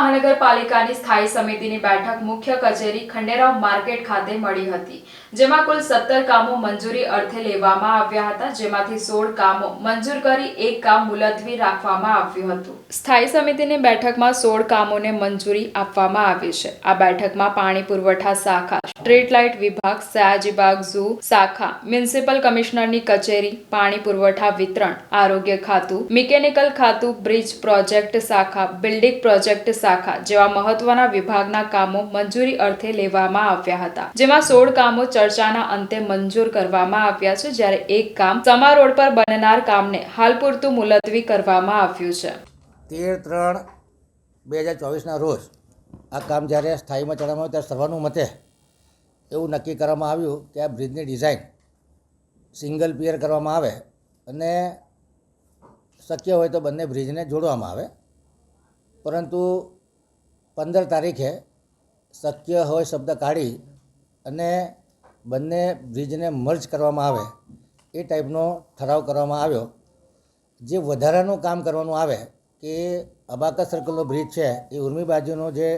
મહાનગરપાલિકાની સ્થાયી સમિતિની બેઠક મુખ્ય કચેરી ખંડેરાવ માર્કેટ ખાતે મળી હતી, જેમાં કુલ સત્તર કામો મંજૂરી અર્થે લેવામાં આવ્યા હતા, જેમાંથી સોળ કામો મંજૂર કરી એક કામ મુલતવી રાખવામાં આવ્યું હતું. સ્થાયી સમિતિની બેઠકમાં સોળ કામોને મંજૂરી આપવામાં આવી છે. આ બેઠકમાં પાણી પુરવઠા શાખા, સ્ટ્રીટ લાઇટ વિભાગ સયાજીબાગ ઝૂ શાખા, મ્યુનિસિપલ કમિશનરની કચેરી, પાણી પુરવઠા વિતરણ, આરોગ્ય ખાતું, મિકેનિકલ ખાતું, બ્રિજ પ્રોજેક્ટ શાખા, બિલ્ડિંગ પ્રોજેક્ટ શાખા જેવા મહત્વના વિભાગના કામો મંજૂરી અર્થે લેવામાં આવ્યા હતા. જેમાં સોળ કામો ચર્ચાના અંતે મંજૂર કરવામાં આવ્યા છે, જ્યારે એક કામ સમા રોડ પર બનનાર કામને હાલ પૂરતું મુલતવી કરવામાં આવ્યું છે. તેર ત્રણ બે હજાર ચોવીસના રોજ આ કામ જ્યારે સ્થાયીમાં ચડવામાં આવ્યું, ત્યારે સર્વાનુમતે એવું નક્કી કરવામાં આવ્યું કે આ બ્રિજની ડિઝાઇન સિંગલ પિયર કરવામાં આવે અને શક્ય હોય તો બંને બ્રિજને જોડવામાં આવે. પરંતુ પંદર તારીખે શક્ય હોય શબ્દ કાઢી અને બંને બ્રિજને મર્જ કરવામાં આવે એ ટાઈપનો ઠરાવ કરવામાં આવ્યો. જે વધારાનું કામ કરવાનું આવે કે અબાકા સર્કલનો બ્રિજ છે, એ ઉર્મી બાજુનો જે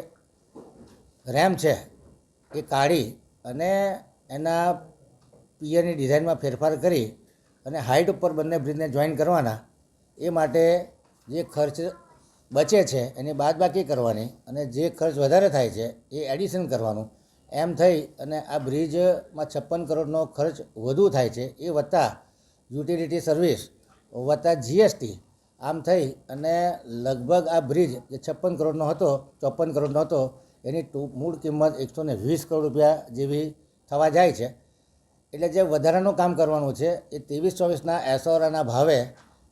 રેમ છે, એ કાઢી અને એના પિયરની ડિઝાઇનમાં ફેરફાર કરી અને હાઇટ ઉપર બંને બ્રિજને જોઈન કરવાના. એ માટે જે ખર્ચ બચે છે એની બાદબાકી કરવાની અને જે ખર્ચ વધારે થાય છે એ એડિશન કરવાનું. એમ થઈ અને આ બ્રિજમાં છપ્પન કરોડનો ખર્ચ વધુ થાય છે એ વત્તા યુટિલિટી સર્વિસ વત્તા જીએસટી આમ થઈ અને લગભગ આ બ્રિજ જે છપ્પન કરોડનો હતો, ચોપન કરોડનો હતો, એની મૂળ કિંમત એકસો ને વીસ કરોડ રૂપિયા જેવી થવા જાય છે. એટલે જે વધારાનું કામ કરવાનું છે એ ત્રેવીસ ચોવીસના એસોરાના ભાવે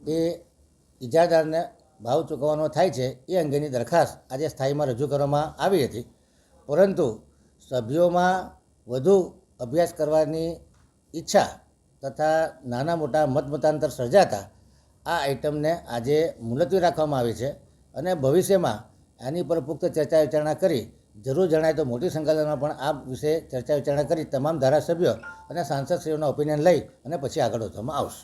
એ ઇજાદારને ભાવ ચૂકવવાનો થાય છે એ અંગેની દરખાસ્ત આજે સ્થાયીમાં રજૂ કરવામાં આવી હતી. પરંતુ સભ્યોમાં વધુ અભ્યાસ કરવાની ઈચ્છા તથા નાના મોટા મતમતાંતર સર્જાતા આ આઇટમને આજે મુલતવી રાખવામાં આવી છે અને ભવિષ્યમાં આની પર પુખ્ત ચર્ચા વિચારણા કરી જરૂર જણાય તો મોટી સંકલનમાં પણ આ વિશે ચર્ચા વિચારણા કરી તમામ ધારાસભ્યો અને સાંસદશ્રીઓના ઓપિનિયન લઈ અને પછી આગળ વધવામાં આવશે.